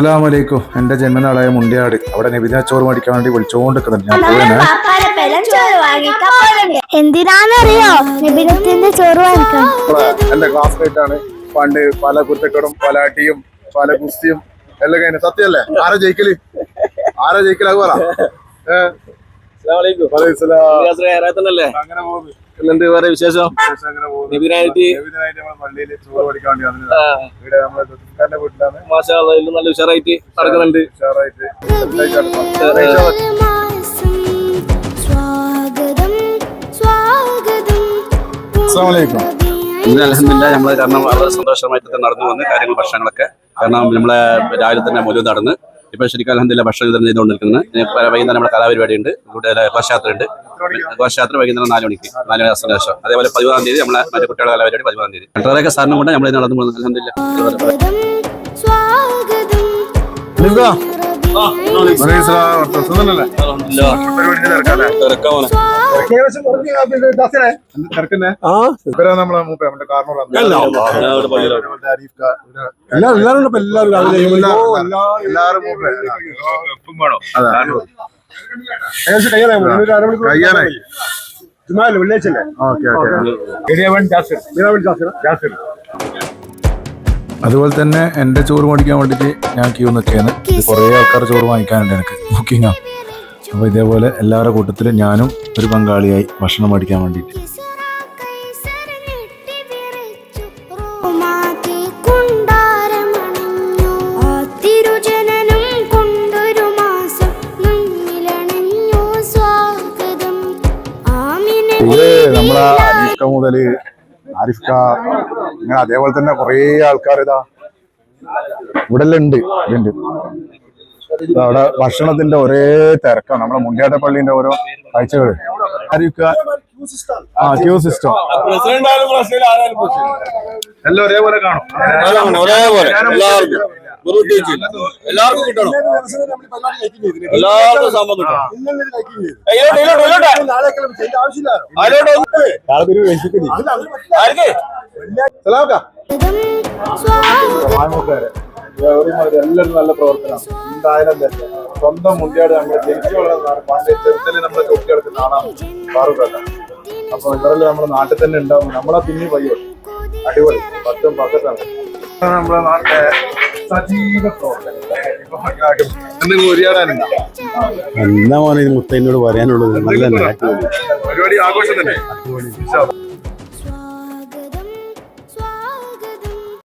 അസ്സലാമലൈക്കും. എന്റെ ജന്മനാളായ മുണ്ടിയാട്. അവിടെ നബിദിന ചോറ് മേടിക്കാൻ വേണ്ടി വിളിച്ചോണ്ടിരിക്കുന്നുണ്ട് ഞാൻ പോവാണ് എന്തിനാന്നറിയോ നബിനത്തിന്റെ ചോറ് വാങ്ങിക്കാൻ. എന്റെ ക്ലാസ്മേറ്റ് ആണ്. പണ്ട് പല കുരുത്തക്കടും പല അടിയും പല ഗുസ്തിയും എല്ലാം കഴിഞ്ഞു. സത്യല്ലേ? ആരാ ജയിക്കൽ? ആരാ ജയിക്കലാകുവാറാ അത് എന്തുണ്ട് വേറെ വിശേഷം? ദുഃഖാന്റെ മാഷാ നല്ല ഉഷാറായിട്ട് നടക്കുന്നുണ്ട്. ഉഷാറായിട്ട് സ്വാഗതം സ്വാഗതം. അസ്സലാമലൈക്കും. ഇന്ന് അലഹമില്ല നമ്മൾ കാരണം വളരെ സന്തോഷമായിട്ട് നടന്നു വന്ന് കാര്യങ്ങൾ ഭക്ഷണങ്ങളൊക്കെ. കാരണം നമ്മളെ രാവിലെ തന്നെ മുതൽ നടന്ന് ഇപ്പൊ ശരിക്കും അലഹദില്ല ഭക്ഷണം വിതരണം ചെയ്തുകൊണ്ടിരിക്കുന്നത്. വൈകുന്നേരം നമ്മുടെ കലാപരിപാടി ഉണ്ട് കൂടെ ഘോഷയാത്ര ഉണ്ട് ഘോഷയാത്ര വൈകുന്നേരം നാല് മണിക്ക്. നാല് മണി ശേഷം അതേപോലെ പതിമൂന്നാം തീയതി നമ്മളെ മറ്റു കുട്ടികളുടെ കലാപരിപാടി പതിമൂന്നാം തീയതി. രണ്ടരയൊക്കെ സാറിനും കൊണ്ട് നമ്മൾ നടന്നു പോകുന്നത്. അലഹമില്ല എല്ലാവരും ഇപ്പൊ എല്ലാവരും കയ്യാനായി പോയി. അതുപോലെ തന്നെ എന്റെ ചോറ് മേടിക്കാൻ വേണ്ടിട്ട് ഞാൻ ക്യൂ നിൽക്കുകയാണ്. കുറെ ആൾക്കാർ ചോറ് വാങ്ങിക്കാനുണ്ട് എനിക്ക്. ബുക്കിംഗാ അപ്പൊ ഇതേപോലെ എല്ലാവരുടെ കൂട്ടത്തിലും ഞാനും ഒരു പങ്കാളിയായി ഭക്ഷണം മേടിക്കാൻ വേണ്ടിയിട്ട്. നമ്മളാ മുതൽ മുതൽ ആരിഫ്ക ഇങ്ങനെ അതേപോലെ തന്നെ കുറേ ആൾക്കാർ ഇതാ ഇവിടെ എല്ലാം ഉണ്ട് അവിടെ ഭക്ഷണത്തിന്റെ ഒരേ തിരക്കാണ്. നമ്മളെ മുണ്ടിയാട്ട പള്ളിന്റെ ഓരോ കാഴ്ചകൾ ആരിഫ്ക ആ ക്യൂ സിസ്റ്റം. എല്ലാം ഒരേപോലെ കാണും. ഒരേപോലെ. എല്ലാവർക്കും. എല്ലാവർക്കും കിട്ടണം എല്ലാവർക്കും. ഗൗരിമാര് എല്ലാവരും നല്ല പ്രവർത്തനം എന്തായാലും തന്നെ സ്വന്തം മുണ്ടിയാട് നമ്മൾ ജനിച്ചു വളർന്നാണ് പണ്ട് ചെറുത്തൽ നമ്മളെ കുട്ടി കിടക്കുന്ന ആളാണ് ഫാറൂഖ് അപ്പൊ ഇവരെല്ലാം നമ്മുടെ നാട്ടിൽ തന്നെ ഉണ്ടാവും നമ്മളെ പിന്നെ പയ്യോ അടിപൊളി പത്തും പക്കത്താണ് നമ്മുടെ നാട്ടിലെ സജീവ എന്തെങ്കിലും ഉരിയാടാനുണ്ടോ എന്താ മോനെ ഇത് മുത്ത എന്നോട് പറയാനുള്ളത്? നല്ല പരിപാടി ആഘോഷം തന്നെ